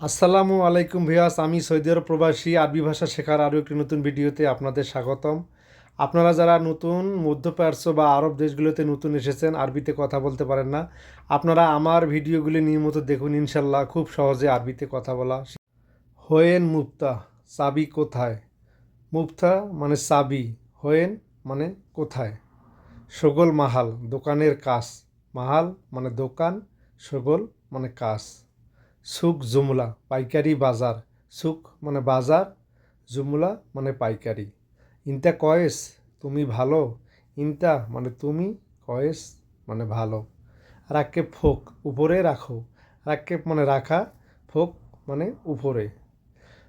আসসালামু আলাইকুম ভিয়াস আমি সৌদি আরব প্রবাসী আরবি ভাষা শেখার আরও একটি নতুন ভিডিওতে আপনাদের স্বাগতম। আপনারা যারা নতুন, মধ্যপ্রাচ্য বা আরব দেশগুলোতে নতুন এসেছেন, আরবিতে কথা বলতে পারেন না, আপনারা আমার ভিডিওগুলি নিয়মিত দেখুন ইনশাল্লাহ খুব সহজে আরবিতে কথা বলা হোয়েন মুক্তা চাবি কোথায়? মুফতা মানে চাবি হোয়েন মানে কোথায়? সগোল মাহাল, দোকানের কাজ মাহাল মানে দোকান, সগোল মানে কাজ সুক জুমলা পাইকারি বাজার সুক মানে বাজার জুমলা মানে পাইকারি ইনটা কয়েস তুমি ভালো। ইনটা মানে তুমি কয়েস মানে ভালো। রাক্কেব ফোক উপরে রাখো রাক্কেব মানে রাখা ফোক মানে উপরে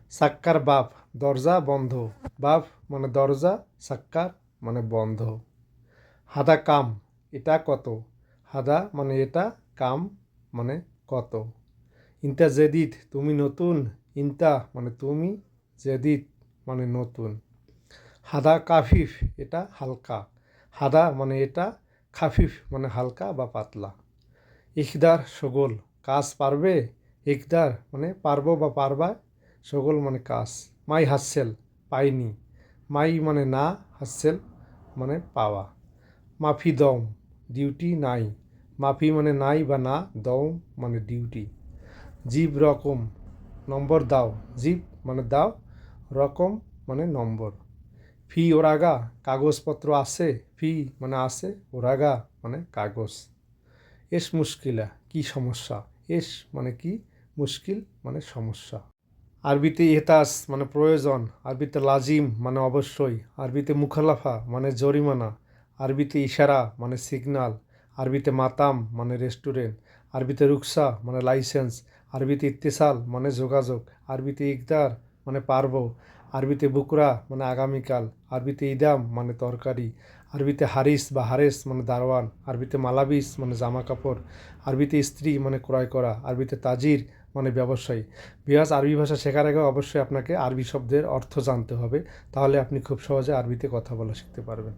সাক্কার বাপ দরজা বন্ধ। বাপ মানে দরজা সাক্কার মানে বন্ধ। হাদা কাম, এটা কত? হাদা মানে এটা, কাম মানে কত? ইনটা জেদিদ, তুমি নতুন। ইনটা মানে তুমি, জেদিদ মানে নতুন। হাদা কাফিফ, এটা হালকা। হাদা মানে এটা খাফিফ মানে হালকা বা পাতলা। ইকদার, সগোল। কাজ পারবে? ইকদার মানে পারব বা পারবা। সগোল মানে কাজ। মাই হাসেল, পাইনি। মাই মানে না, হাসেল মানে পাওয়া। মাফি দম, ডিউটি নাই। মাফি মানে নাই বা না, দম মানে ডিউটি। জীব রকম, নম্বর দাও। জীব মানে দাও, রকম মানে নম্বর। ফি ওরাগা, কাগজপত্র আছে, ফি মানে আছে, ওরাগা মানে কাগজ। এস মুশকিলা, কি সমস্যা? এস মানে কি? মুশকিল মানে সমস্যা। আরবিতে ইহতাস মানে প্রয়োজন, আরবিতে লাজিম মানে অবশ্যই, আরবিতে মুখালাফা মানে জরিমানা, আরবিতে ইশারা মানে সিগনাল, আরবিতে মাতাম মানে রেস্টুরেন্ট, আরবিতে রুকসা মানে লাইসেন্স আরবিতে ইত্তেসাল মানে যোগাযোগ, আরবিতে ইকদার মানে পারব, আরবিতে বুকরা মানে আগামীকাল, আরবিতে ইদাম মানে তরকারি, আরবিতে হারিস বা হারেস মানে দারওয়ান আরবিতে মালাবিস মানে জামা কাপড় আরবিতে স্ত্রী মানে ক্রয় করা, আরবিতে তাজির মানে ব্যবসায়ী। বিহাস আরবি ভাষা শেখার আগে অবশ্যই আপনাকে আরবি শব্দের অর্থ জানতে হবে, তাহলে আপনি খুব সহজে আরবিতে কথা বলা শিখতে পারবেন।